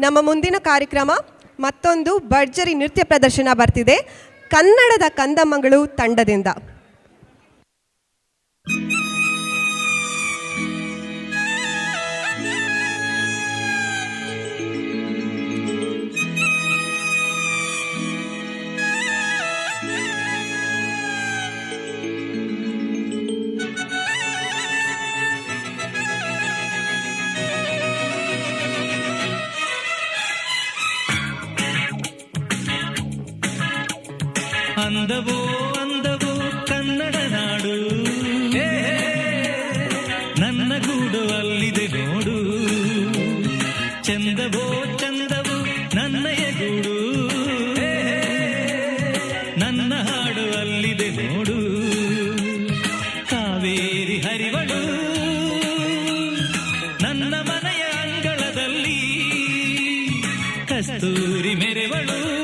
ನಮ್ಮ ಮುಂದಿನ ಕಾರ್ಯಕ್ರಮ ಮತ್ತೊಂದು ಭರ್ಜರಿ ನೃತ್ಯ ಪ್ರದರ್ಶನ ಬರ್ತಿದೆ. ಕನ್ನಡದ ಕಂದಮ್ಮಗಳು ತಂಡದಿಂದ. ಅಂದವೋ ಅಂದವೋ ಕನ್ನಡ ನಾಡು. ನನ್ನ ಗೂಡು ಅಲ್ಲಿದೆ ನೋಡು. ಚಂದವೋ, ಚಂದವು ನನ್ನಯ ಗೂಡು ನನ್ನ ಹಾಡು ಅಲ್ಲಿದೆ ನೋಡು. ಕಾವೇರಿ ಹರಿವಳು, ನನ್ನ ಮನೆಯ ಅಂಗಳದಲ್ಲಿ ಕಸ್ತೂರಿ ಮೆರೆವಳು.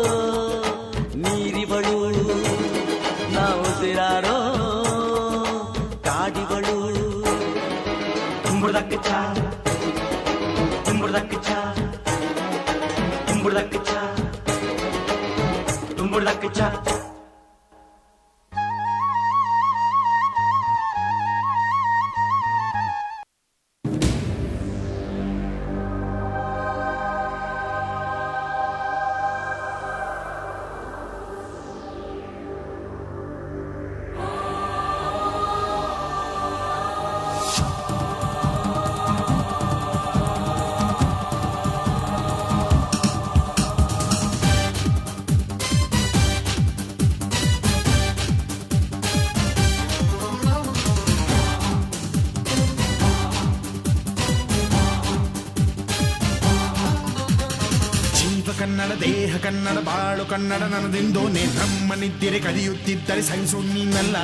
Tumburakcha, tumburakcha, tumburakcha, tumburakcha. Kannada ದೇಹ, ಕನ್ನಡ ಬಾಳು, ಕನ್ನಡ ನನದಿಂದು ಬ್ರಹ್ಮನಿದ್ದರೆ ಕಲಿಯುತ್ತಿದ್ದರೆ ಸಹಿಸು ನೀನಲ್ಲ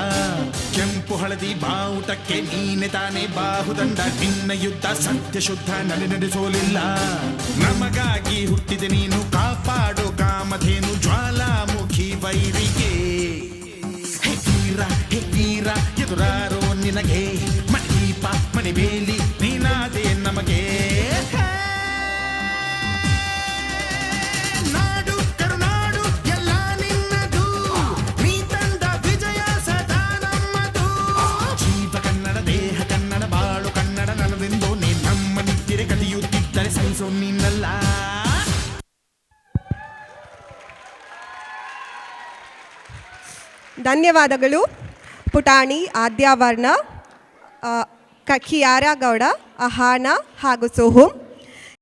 ಕೆಂಪು ಹಳದಿ ಬಾವುಟಕ್ಕೆ ನೀನೆ ತಾನೇ ಬಾಹುದಂಡ. ನಿನ್ನ ಯುದ್ಧ ಸತ್ಯ ಶುದ್ಧ ನಡೆ ನಡೆಸೋಲಿಲ್ಲ. ನಮಗಾಗಿ ಹುಟ್ಟಿದೆ ನೀನು ಕಾಪಾಡು ಕಾಮಧೇನು ಜ್ವಾಲಾಮುಖಿ ವೈರಿಗೆ ಹೇ ವೀರ, ಹೇ ನಿನಗೆ ಎದುರಾರೋ ನಿನಗೆ. ಮಣಿ ಬೇಲಿ, ನೀನಾದೆ ನಮಗೆ. ಧನ್ಯವಾದಗಳು. ಪುಟಾಣಿ ಆದ್ಯಾವರ್ಣ ಕಖಿಯಾರಗೌಡ ಅಹಾನ ಹಾಗೂ ಸೋಹುಂ.